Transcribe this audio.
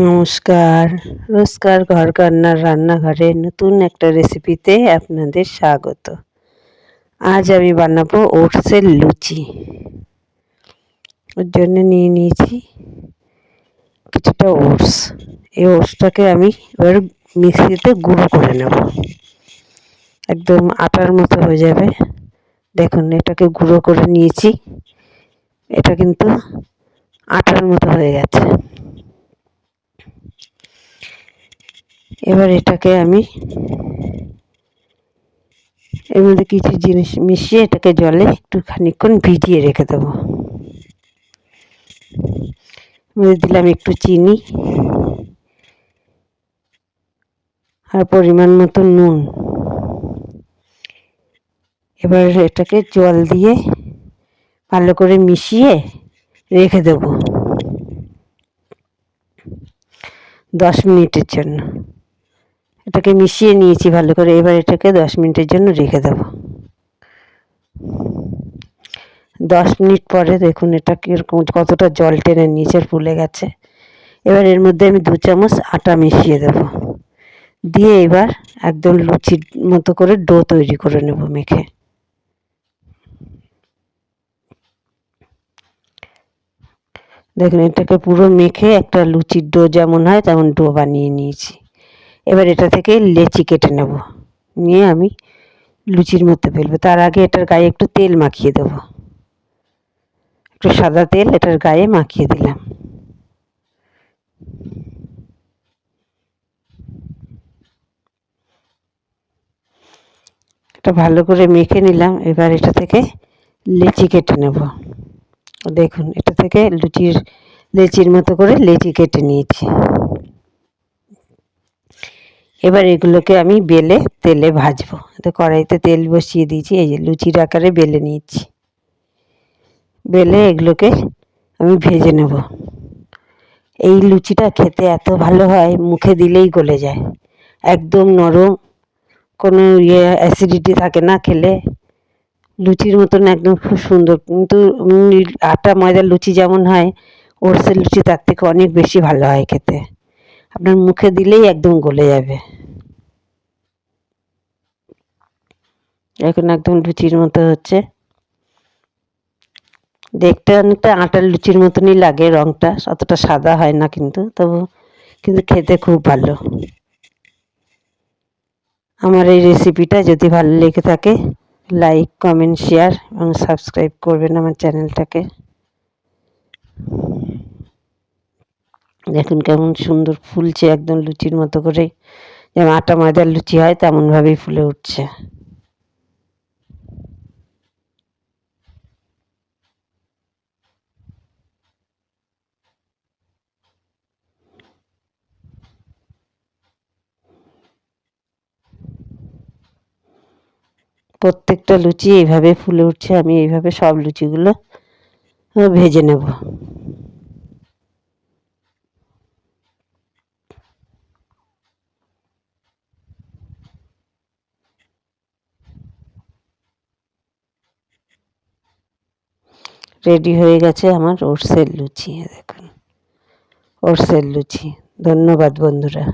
নমস্কার। রোজকার ঘর কান্নার রান্নাঘরে নতুন একটা রেসিপিতে আপনাদের স্বাগত। আজ আমি বানাবো ওটসের লুচি। ওর জন্য নিয়ে নিয়েছি কিছুটা ওটস। এই ওটসটাকে আমি এবার মিক্সিতে গুঁড়ো করে নেব। একদম আটার মতো হয়ে যাবে। দেখুন, এটাকে গুঁড়ো করে নিয়েছি। এটা কিন্তু আটার মতো হয়ে গেছে। এবার এটাকে আমি এর মধ্যে কিছু জিনিস মিশিয়ে এটাকে জলে একটু খানিক্ষণ ভিজিয়ে রেখে দেবো। মধ্যে দিলাম একটু চিনি আর পরিমাণ মতো নুন। এবার এটাকে জল দিয়ে ভালো করে মিশিয়ে রেখে দেব দশ মিনিটের জন্য। এটাকে মিশিয়ে নিয়েছি ভালো করে, এবার এটাকে দশ মিনিটের জন্য রেখে দেব। দশ মিনিট পরে দেখুন এটা কীরকম, কতটা জল টেনে নিচে ফুলে গেছে। এবার এর মধ্যে আমি দু চামচ আটা মিশিয়ে দেব। দিয়ে এবার একদম লুচির মতো করে ডো তৈরি করে নেব মেখে। দেখুন এটাকে পুরো মেখে একটা লুচির ডো যেমন হয়, তেমন ডো বানিয়ে নিয়েছি। এবার এটা থেকে লেচি কেটে নেব। নিয়ে আমি লুচির মধ্যে ফেলব। তার আগে এটার গায়ে একটু তেল মাখিয়ে দেব। একটু সাদা তেল এটার গায়ে মাখিয়ে দিলাম। এটা ভালো করে মেখে নিলাম। এবার এটা থেকে লেচি কেটে নেব। দেখুন, এটা থেকে লুচির, লেচির মতো করে লেচি কেটে নিয়েছি। এবার এগুলোকে আমি বেলে তেলে ভাজবো। তো কড়াইতে তেল বসিয়ে দিয়েছি, এই যে লুচির আকারে বেলে নিয়েছি। বেলে এগুলোকে আমি ভেজে নেব। এই লুচিটা খেতে এত ভালো হয়, মুখে দিলেই গলে যায়। একদম নরম, কোনো ইয়ে অ্যাসিডিটি থাকে না খেলে। লুচির মতন একদম খুব সুন্দর, কিন্তু আটা, ময়দার লুচি যেমন হয়, ওটসের লুচি তার থেকে অনেক বেশি ভালো হয় খেতে। আপনার মুখে দিলেই একদম গলে যাবে। এখন একদম লুচির মতো হচ্ছে। দেখতে অনেকটা আটার লুচির মতনই লাগে রঙটা অতটা সাদা হয় না কিন্তু, তবু কিন্তু খেতে খুব ভালো। আমার এই রেসিপিটা যদি ভালো লেগে থাকে লাইক কমেন্ট শেয়ার এবং সাবস্ক্রাইব করবেন আমার চ্যানেলটাকে দেখুন কেমন সুন্দর ফুলছে, একদম লুচির মতো করে। যেমন আটা ময়দার লুচি হয়, তেমনভাবেই ফুলে উঠছে। প্রত্যেকটা লুচি এইভাবে ফুলে উঠছে, আমি এইভাবে সব লুচিগুলো ভেজে নেব। রেডি হয়ে গেছে আমার ওটসের লুচি দেখুন। ওটসের লুচি। ধন্যবাদ বন্ধুরা।